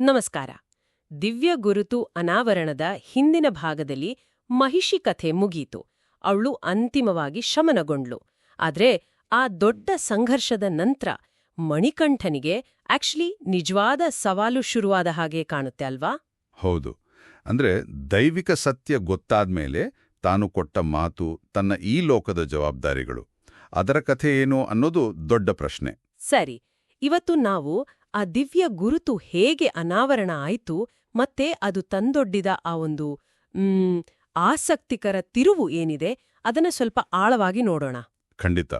ನಮಸ್ಕಾರ. ದಿವ್ಯ ಗುರುತು ಅನಾವರಣದ ಹಿಂದಿನ ಭಾಗದಲ್ಲಿ ಮಹಿಷಿ ಕಥೆ ಮುಗೀತು. ಅವಳು ಅಂತಿಮವಾಗಿ ಶಮನಗೊಂಡ್ಳು. ಆದ್ರೆ ಆ ದೊಡ್ಡ ಸಂಘರ್ಷದ ನಂತರ ಮಣಿಕಂಠನಿಗೆ ಆಕ್ಚುಲಿ ನಿಜವಾದ ಸವಾಲು ಶುರುವಾದ ಹಾಗೆ ಕಾಣುತ್ತೆ ಅಲ್ವಾ? ಹೌದು. ಅಂದ್ರೆ ದೈವಿಕ ಸತ್ಯ ಗೊತ್ತಾದ್ಮೇಲೆ ತಾನು ಕೊಟ್ಟ ಮಾತು ತನ್ನ ಈ ಲೋಕದ ಜವಾಬ್ದಾರಿಗಳು. ಅದರ ಕಥೆ ಏನು ಅನ್ನೋದು ದೊಡ್ಡ ಪ್ರಶ್ನೆ. ಸರಿ. ಇವತ್ತು ನಾವು ಆ ದಿವ್ಯ ಗುರುತು ಹೇಗೆ ಅನಾವರಣ ಆಯಿತು ಮತ್ತೆ ಅದು ತಂದೊಡ್ಡಿದ ಆ ಒಂದು ಆಸಕ್ತಿಕರ ತಿರುವು ಏನಿದೆ ಅದನ್ನ ಸ್ವಲ್ಪ ಆಳವಾಗಿ ನೋಡೋಣ. ಖಂಡಿತ.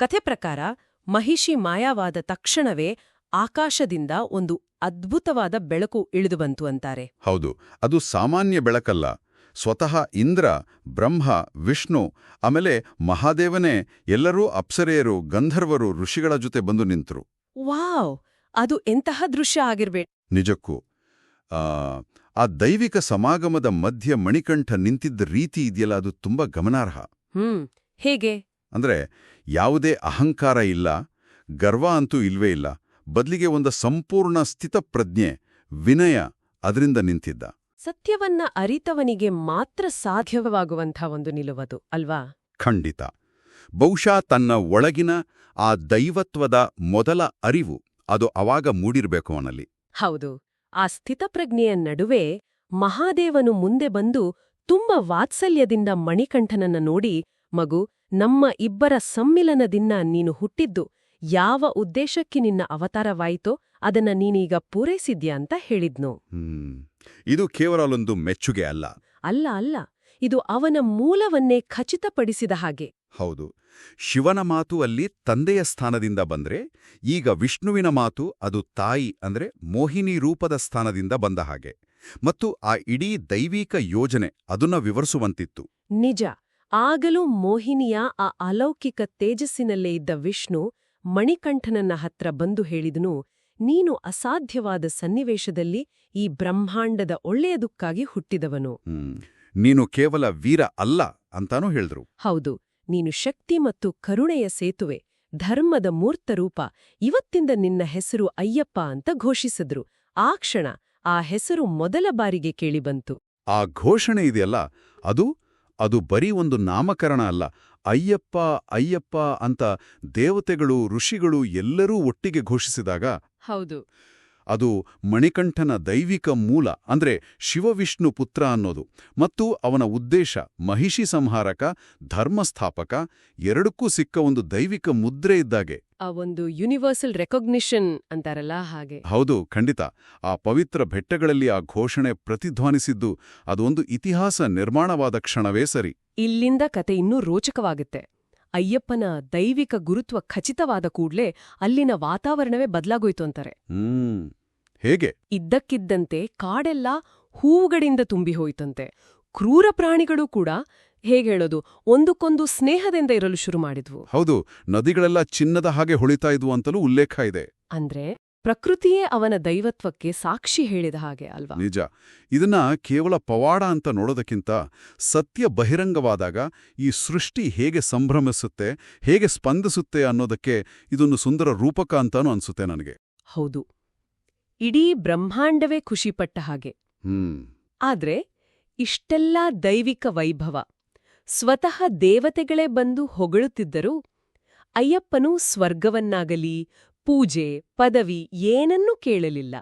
ಕಥೆ ಪ್ರಕಾರ ಮಹಿಷಿ ಮಾಯವಾದ ತಕ್ಷಣವೇ ಆಕಾಶದಿಂದ ಒಂದು ಅದ್ಭುತವಾದ ಬೆಳಕು ಇಳಿದು ಬಂತು ಅಂತಾರೆ. ಹೌದು ಅದು ಸಾಮಾನ್ಯ ಬೆಳಕಲ್ಲ. ಸ್ವತಃ ಇಂದ್ರ ಬ್ರಹ್ಮ ವಿಷ್ಣು ಆಮೇಲೆ ಮಹಾದೇವನೇ ಎಲ್ಲರೂ ಅಪ್ಸರೆಯರು ಗಂಧರ್ವರು ಋಷಿಗಳ ಜೊತೆ ಬಂದು ನಿಂತರು. ವಾವ್! ಅದು ಎಂತಹ ದೃಶ್ಯ ಆಗಿರ್ಬೇಕು ನಿಜಕ್ಕೂ. ಆ, ಆ ದೈವಿಕ ಸಮಾಗಮದ ಮಧ್ಯ ಮಣಿಕಂಠ ನಿಂತಿದ್ದ ರೀತಿ ಇದೆಯಲ್ಲ ಅದು ತುಂಬಾ ಗಮನಾರ್ಹ. ಹ್ಮ್ ಹೇಗೆ? ಅಂದ್ರೆ ಯಾವುದೇ ಅಹಂಕಾರ ಇಲ್ಲ ಗರ್ವ ಅಂತೂ ಇಲ್ವೇ ಇಲ್ಲ ಬದಲಿಗೆ ಒಂದು ಸಂಪೂರ್ಣ ಸ್ಥಿತಪ್ರಜ್ಞೆ ವಿನಯ ಅದರಿಂದ ನಿಂತಿದ್ದ. ಸತ್ಯವನ್ನ ಅರಿತವನಿಗೆ ಮಾತ್ರ ಸಾಧ್ಯವಾಗುವಂಥ ಒಂದು ನಿಲುವದು ಅಲ್ವಾ? ಖಂಡಿತ. ಬಹುಶಃ ತನ್ನ ಒಳಗಿನ ಆ ದೈವತ್ವದ ಮೊದಲ ಅರಿವು ಅದು ಅವಾಗ ಮೂಡಿರಬೇಕು ಅವನಲ್ಲಿ. ಹೌದು. ಆ ಸ್ಥಿತಪ್ರಜ್ಞೆಯ ನಡುವೆ ಮಹಾದೇವನು ಮುಂದೆ ಬಂದು ತುಂಬ ವಾತ್ಸಲ್ಯದಿಂದ ಮಣಿಕಂಠನನ್ನ ನೋಡಿ ಮಗು ನಮ್ಮ ಇಬ್ಬರ ಸಮ್ಮಿಲನದಿಂದ ನೀನು ಹುಟ್ಟಿದ್ದು ಯಾವ ಉದ್ದೇಶಕ್ಕೆ ನಿನ್ನ ಅವತಾರವಾಯಿತೋ ಅದನ್ನ ನೀನೀಗ ಪೂರೈಸಿದ್ಯಾ ಅಂತ ಹೇಳಿದ್ನು. ಇದು ಕೇವಲ ಒಂದು ಮೆಚ್ಚುಗೆ ಅಲ್ಲ. ಅಲ್ಲ ಅಲ್ಲ. ಇದು ಅವನ ಮೂಲವನ್ನೇ ಖಚಿತಪಡಿಸಿದ ಹಾಗೆ. ಹೌದು. ಶಿವನ ಮಾತು ಅಲ್ಲಿ ತಂದೆಯ ಸ್ಥಾನದಿಂದ ಬಂದ್ರೆ ಈಗ ವಿಷ್ಣುವಿನ ಮಾತು ಅದು ತಾಯಿ ಅಂದ್ರೆ ಮೋಹಿನಿ ರೂಪದ ಸ್ಥಾನದಿಂದ ಬಂದ ಹಾಗೆ. ಮತ್ತು ಆ ಇಡೀ ದೈವಿಕ ಯೋಜನೆ ಅದನ್ನ ವಿವರಿಸುವಂತಿತ್ತು. ನಿಜ. ಆಗಲೂ ಮೋಹಿನಿಯ ಆ ಅಲೌಕಿಕ ತೇಜಸ್ಸಿನಲ್ಲೇ ಇದ್ದ ವಿಷ್ಣು ಮಣಿಕಂಠನನ್ನ ಹತ್ರ ಬಂದು ಹೇಳಿದನು ನೀನು ಅಸಾಧ್ಯವಾದ ಸನ್ನಿವೇಶದಲ್ಲಿ ಈ ಬ್ರಹ್ಮಾಂಡದ ಒಳ್ಳೆಯದಕ್ಕಾಗಿ ಹುಟ್ಟಿದವನು. ನೀನು ಕೇವಲ ವೀರ ಅಲ್ಲ ಅಂತಾನೂ ಹೇಳಿದ್ರು. ಹೌದು. ನೀನು ಶಕ್ತಿ ಮತ್ತು ಕರುಣೆಯ ಸೇತುವೆ ಧರ್ಮದ ಮೂರ್ತರೂಪ ಇವತ್ತಿಂದ ನಿನ್ನ ಹೆಸರು ಅಯ್ಯಪ್ಪ ಅಂತ ಘೋಷಿಸಿದ್ರು. ಆ ಕ್ಷಣ ಆ ಹೆಸರು ಮೊದಲ ಬಾರಿಗೆ ಕೇಳಿಬಂತು. ಆ ಘೋಷಣೆ ಇದೆಯಲ್ಲ? ಅದು ಅದು ಬರೀ ಒಂದು ನಾಮಕರಣ ಅಲ್ಲ. ಅಯ್ಯಪ್ಪ ಅಯ್ಯಪ್ಪ ಅಂತ ದೇವತೆಗಳು ಋಷಿಗಳು ಎಲ್ಲರೂ ಒಟ್ಟಿಗೆ ಘೋಷಿಸಿದಾಗ ಹೌದು. ಅದು ಮಣಿಕಂಠನ ದೈವಿಕ ಮೂಲ ಅಂದ್ರೆ ಶಿವವಿಷ್ಣು ಪುತ್ರ ಅನ್ನೋದು. ಮತ್ತು ಅವನ ಉದ್ದೇಶ ಮಹಿಷಿ ಸಂಹಾರಕ ಧರ್ಮಸ್ಥಾಪಕ ಎರಡಕ್ಕೂ ಸಿಕ್ಕ ಒಂದು ದೈವಿಕ ಮುದ್ರೆ ಇದ್ದಾಗೆ. ಆ ಒಂದು ಯೂನಿವರ್ಸಲ್ ರೆಕಗ್ನಿಷನ್ ಅಂತಾರಲ್ಲ ಹಾಗೆ. ಹೌದು ಖಂಡಿತ. ಆ ಪವಿತ್ರ ಬೆಟ್ಟಗಳಲ್ಲಿ ಆ ಘೋಷಣೆ ಪ್ರತಿಧ್ವನಿಸಿದ್ದು ಅದೊಂದು ಇತಿಹಾಸ ನಿರ್ಮಾಣವಾದ ಕ್ಷಣವೇ ಸರಿ. ಇಲ್ಲಿಂದ ಕತೆ ಇನ್ನೂ ರೋಚಕವಾಗುತ್ತೆ. ಅಯ್ಯಪ್ಪನ ದೈವಿಕ ಗುರುತ್ವ ಖಚಿತವಾದ ಕೂಡ್ಲೇ ಅಲ್ಲಿನ ವಾತಾವರಣವೇ ಬದಲಾಗೋಯ್ತು ಅಂತಾರೆ. ಹೇಗೆ? ಇದ್ದಕ್ಕಿದ್ದಂತೆ ಕಾಡೆಲ್ಲ ಹೂವುಗಳಿಂದ ತುಂಬಿ ಹೋಯ್ತಂತೆ. ಕ್ರೂರ ಪ್ರಾಣಿಗಳು ಕೂಡ ಹೇಗೇಳೋದು ಒಂದಕ್ಕೊಂದು ಸ್ನೇಹದಿಂದ ಇರಲು ಶುರು ಮಾಡಿದ್ವು. ಹೌದು ನದಿಗಳೆಲ್ಲ ಚಿನ್ನದ ಹಾಗೆ ಹೊಳಿತಾ ಇದ್ವು ಅಂತಲೂ ಉಲ್ಲೇಖ ಇದೆ. ಅಂದ್ರೆ? ಪ್ರಕೃತಿಯೇ ಅವನ ದೈವತ್ವಕ್ಕೆ ಸಾಕ್ಷಿ ಹೇಳಿದ ಹಾಗೆ ಅಲ್ವಾ? ನಿಜ. ಇದನ್ನ ಕೇವಲ ಪವಾಡ ಅಂತ ನೋಡೋದಕ್ಕಿಂತ ಸತ್ಯ ಬಹಿರಂಗವಾದಾಗ ಈ ಸೃಷ್ಟಿ ಹೇಗೆ ಸಂಭ್ರಮಿಸುತ್ತೆ ಹೇಗೆ ಸ್ಪಂದಿಸುತ್ತೆ ಅನ್ನೋದಕ್ಕೆ ಇದೊಂದು ಸುಂದರ ರೂಪಕ ಅಂತಾನೂ ಅನ್ಸುತ್ತೆ ನನಗೆ. ಹೌದು. ಇಡೀ ಬ್ರಹ್ಮಾಂಡವೇ ಖುಷಿಪಟ್ಟ ಹಾಗೆ. ಹ್ಮ್. ಆದ್ರೆ ಇಷ್ಟೆಲ್ಲ ದೈವಿಕ ವೈಭವ ಸ್ವತಃ ದೇವತೆಗಳೇ ಬಂದು ಹೊಗಳುತ್ತಿದ್ದರೂ ಅಯ್ಯಪ್ಪನು ಸ್ವರ್ಗವನ್ನಾಗಲಿ ಪೂಜೆ ಪದವಿ ಏನನ್ನೂ ಕೇಳಲಿಲ್ಲ.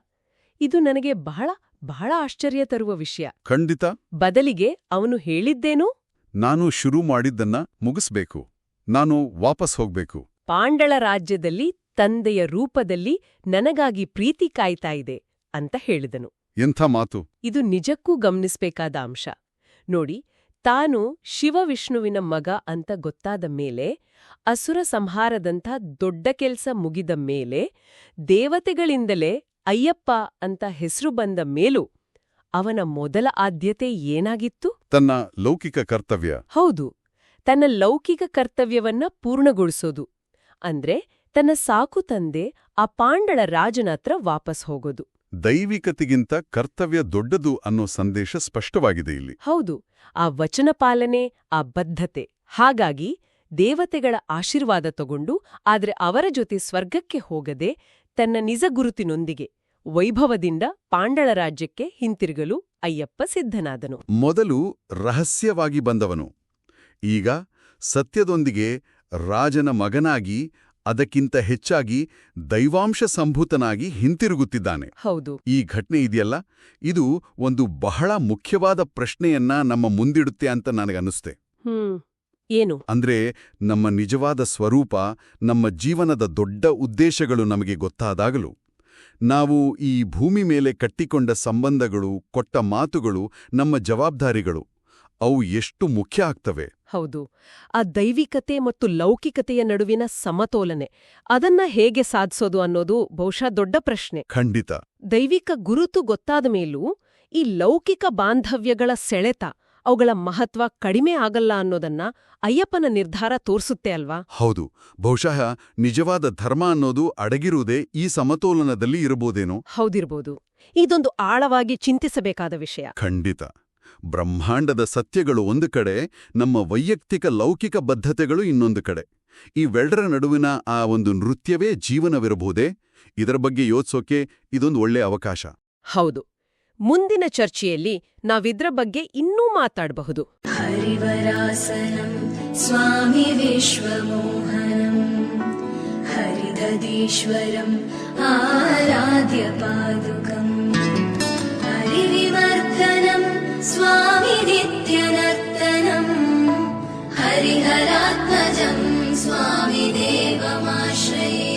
ಇದು ನನಗೆ ಬಹಳ ಬಹಳ ಆಶ್ಚರ್ಯ ತರುವ ವಿಷಯ. ಖಂಡಿತ. ಬದಲಿಗೆ ಅವನು ಹೇಳಿದ್ದೇನು? ನಾನು ಶುರು ಮಾಡಿದ್ದನ್ನ ಮುಗಿಸ್ಬೇಕು. ನಾನು ವಾಪಸ್ ಹೋಗ್ಬೇಕು. ಪಾಂಡಳ ರಾಜ್ಯದಲ್ಲಿ ತಂದೆಯ ರೂಪದಲ್ಲಿ ನನಗಾಗಿ ಪ್ರೀತಿ ಕಾಯ್ತಾ ಇದೆ ಅಂತ ಹೇಳಿದನು. ಎಂಥ ಮಾತು? ಇದು ನಿಜಕ್ಕೂ ಗಮನಿಸಬೇಕಾದ ಅಂಶ. ನೋಡಿ ತಾನು ಶಿವವಿಷ್ಣುವಿನ ಮಗ ಅಂತ ಗೊತ್ತಾದ ಮೇಲೆ ಅಸುರ ಸಂಹಾರದಂಥ ದೊಡ್ಡ ಕೆಲ್ಸ ಮುಗಿದ ಮೇಲೆ ದೇವತೆಗಳಿಂದಲೇ ಅಯ್ಯಪ್ಪ ಅಂತ ಹೆಸರು ಬಂದ ಮೇಲೂ ಅವನ ಮೊದಲ ಆದ್ಯತೆ ಏನಾಗಿತ್ತು? ತನ್ನ ಲೌಕಿಕ ಕರ್ತವ್ಯ. ಹೌದು ತನ್ನ ಲೌಕಿಕ ಕರ್ತವ್ಯವನ್ನ ಪೂರ್ಣಗೊಳಿಸೋದು ಅಂದ್ರೆ ತನ್ನ ಸಾಕು ತಂದೆ ಆ ಪಾಂಡಳ ರಾಜನ ಹತ್ರ ವಾಪಸ್ ಹೋಗೋದು. ದೈವಿಕತೆಗಿಂತ ಕರ್ತವ್ಯ ದೊಡ್ಡದು ಅನ್ನೋ ಸಂದೇಶ ಸ್ಪಷ್ಟವಾಗಿದೆ ಇಲ್ಲಿ. ಹೌದು ಆ ವಚನ ಪಾಲನೆ ಆ ಬದ್ಧತೆ ಹಾಗಾಗಿ ದೇವತೆಗಳ ಆಶೀರ್ವಾದ ತಗೊಂಡು ಆದರೆ ಅವರ ಜೊತೆ ಸ್ವರ್ಗಕ್ಕೆ ಹೋಗದೆ ತನ್ನ ನಿಜ ಗುರುತಿನೊಂದಿಗೆ ವೈಭವದಿಂದ ಪಾಂಡಳ ರಾಜ್ಯಕ್ಕೆ ಹಿಂತಿರುಗಲು ಅಯ್ಯಪ್ಪ ಸಿದ್ಧನಾದನು. ಮೊದಲು ರಹಸ್ಯವಾಗಿ ಬಂದವನು. ಈಗ ಸತ್ಯದೊಂದಿಗೆ ರಾಜನ ಮಗನಾಗಿ ಅದಕ್ಕಿಂತ ಹೆಚ್ಚಾಗಿ ದೈವಾಂಶ ಸಂಭೂತನಾಗಿ ಹಿಂತಿರುಗುತ್ತಿದ್ದಾನೆ. ಹೌದು. ಈ ಘಟನೆ ಇದೆಯಲ್ಲ? ಇದು ಒಂದು ಬಹಳ ಮುಖ್ಯವಾದ ಪ್ರಶ್ನೆಯನ್ನ ನಮ್ಮ ಮುಂದಿಡುತ್ತೆ ಅಂತ ನನಗನ್ನಿಸ್ತೆ. ಏನು? ಅಂದ್ರೆ ನಮ್ಮ ನಿಜವಾದ ಸ್ವರೂಪ ನಮ್ಮ ಜೀವನದ ದೊಡ್ಡ ಉದ್ದೇಶಗಳು ನಮಗೆ ಗೊತ್ತಾದಾಗಲೂ ನಾವು ಈ ಭೂಮಿ ಮೇಲೆ ಕಟ್ಟಿಕೊಂಡ ಸಂಬಂಧಗಳು ಕೊಟ್ಟ ಮಾತುಗಳು ನಮ್ಮ ಜವಾಬ್ದಾರಿಗಳು ಅವು ಎಷ್ಟು ಮುಖ್ಯ ಆಗ್ತವೆ. ಹೌದು. ಆ ದೈವಿಕತೆ ಮತ್ತು ಲೌಕಿಕತೆಯ ನಡುವಿನ ಸಮತೋಲನೆ ಅದನ್ನ ಹೇಗೆ ಸಾಧಿಸೋದು ಅನ್ನೋದು ಬಹುಶಃ ದೊಡ್ಡ ಪ್ರಶ್ನೆ. ಖಂಡಿತ. ದೈವಿಕ ಗುರುತು ಗೊತ್ತಾದ ಮೇಲೂ ಈ ಲೌಕಿಕ ಬಾಂಧವ್ಯಗಳ ಸೆಳೆತ ಅವುಗಳ ಮಹತ್ವ ಕಡಿಮೆ ಆಗಲ್ಲ ಅನ್ನೋದನ್ನ ಅಯ್ಯಪ್ಪನ ನಿರ್ಧಾರ ತೋರಿಸುತ್ತೆ ಅಲ್ವಾ? ಹೌದು. ಬಹುಶಃ ನಿಜವಾದ ಧರ್ಮ ಅನ್ನೋದು ಅಡಗಿರುವುದೇ ಈ ಸಮತೋಲನದಲ್ಲಿ ಇರಬಹುದೇನೋ? ಹೌದಿರ್ಬೋದು. ಇದೊಂದು ಆಳವಾಗಿ ಚಿಂತಿಸಬೇಕಾದ ವಿಷಯ. ಖಂಡಿತ. ಬ್ರಹ್ಮಾಂಡದ ಸತ್ಯಗಳು ಒಂದು ಕಡೆ ನಮ್ಮ ವೈಯಕ್ತಿಕ ಲೌಕಿಕ ಬದ್ಧತೆಗಳು ಇನ್ನೊಂದು ಕಡೆ. ಇವೆರಡರ ನಡುವಿನ ಆ ಒಂದು ನೃತ್ಯವೇ ಜೀವನವಿರಬಹುದೇ? ಇದರ ಬಗ್ಗೆ ಯೋಚಿಸೋಕೆ ಇದೊಂದು ಒಳ್ಳೆ ಅವಕಾಶ. ಹೌದು. ಮುಂದಿನ ಚರ್ಚೆಯಲ್ಲಿ ನಾವಿದ್ರ ಬಗ್ಗೆ ಇನ್ನೂ ಮಾತಾಡಬಹುದು. ಸ್ವಾಮಿ ವಿಶ್ವಮೋಹನಂ. ಹರಿಧದೀಶ್ವರಂ ಆರಾಧ್ಯ ಪಾದುಕಂ. स्वामि नित्यनर्तनम् हरिहरात्मजम् स्वामि देवमाश्रये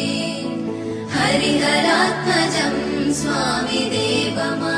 हरिहरात्मजम् स्वामि देवमा